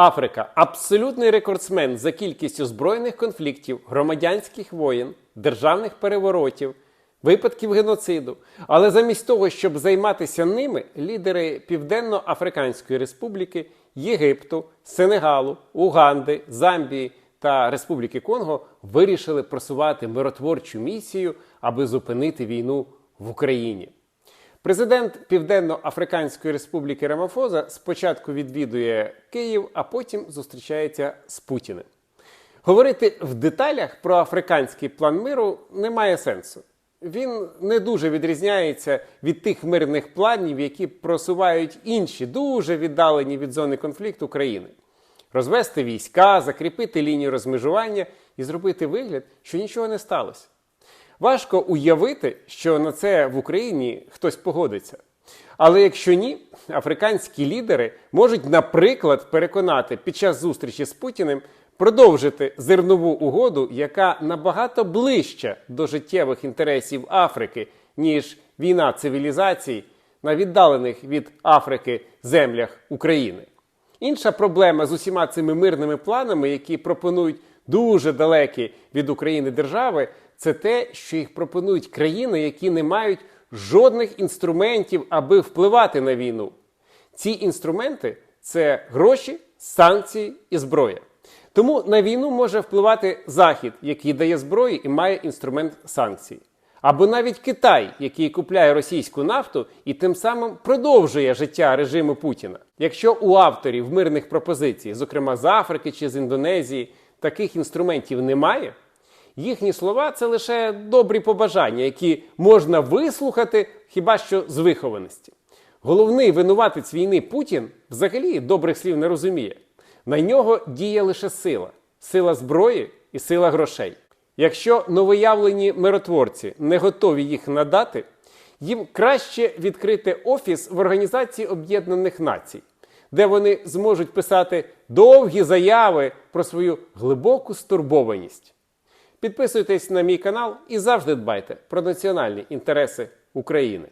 Африка абсолютний рекордсмен за кількістю збройних конфліктів, громадянських воєн, державних переворотів, випадків геноциду. Але замість того, щоб займатися ними, лідери Південно-Африканської Республіки, Єгипту, Сенегалу, Уганди, Замбії та Республіки Конго вирішили просувати миротворчу місію, аби зупинити війну в Україні. Президент Південно-Африканської Республіки Рамафоза спочатку відвідує Київ, а потім зустрічається з Путіним. Говорити в деталях про африканський план миру немає сенсу. Він не дуже відрізняється від тих мирних планів, які просувають інші, дуже віддалені від зони конфлікту країни. Розвести війська, закріпити лінію розмежування і зробити вигляд, що нічого не сталося. Важко уявити, що на це в Україні хтось погодиться. Але якщо ні, африканські лідери можуть, наприклад, переконати під час зустрічі з Путіним продовжити зернову угоду, яка набагато ближча до життєвих інтересів Африки, ніж війна цивілізацій на віддалених від Африки землях України. Інша проблема з усіма цими мирними планами, які пропонують дуже далекі від України держави, це те, що їх пропонують країни, які не мають жодних інструментів, аби впливати на війну. Ці інструменти це гроші, санкції і зброя. Тому на війну може впливати Захід, який дає зброю і має інструмент санкцій. Або навіть Китай, який купляє російську нафту і тим самим продовжує життя режиму Путіна. Якщо у авторів мирних пропозицій, зокрема з Африки чи з Індонезії, таких інструментів немає, їхні слова це лише добрі побажання, які можна вислухати хіба що з вихованості. Головний винуватець війни Путін взагалі добрих слів не розуміє. На нього діє лише сила, сила зброї і сила грошей. Якщо новоявлені миротворці не готові їх надати, їм краще відкрити офіс в Організації Об'єднаних Націй, де вони зможуть писати довгі заяви про свою глибоку стурбованість. Підписуйтесь на мій канал і завжди дбайте про національні інтереси України.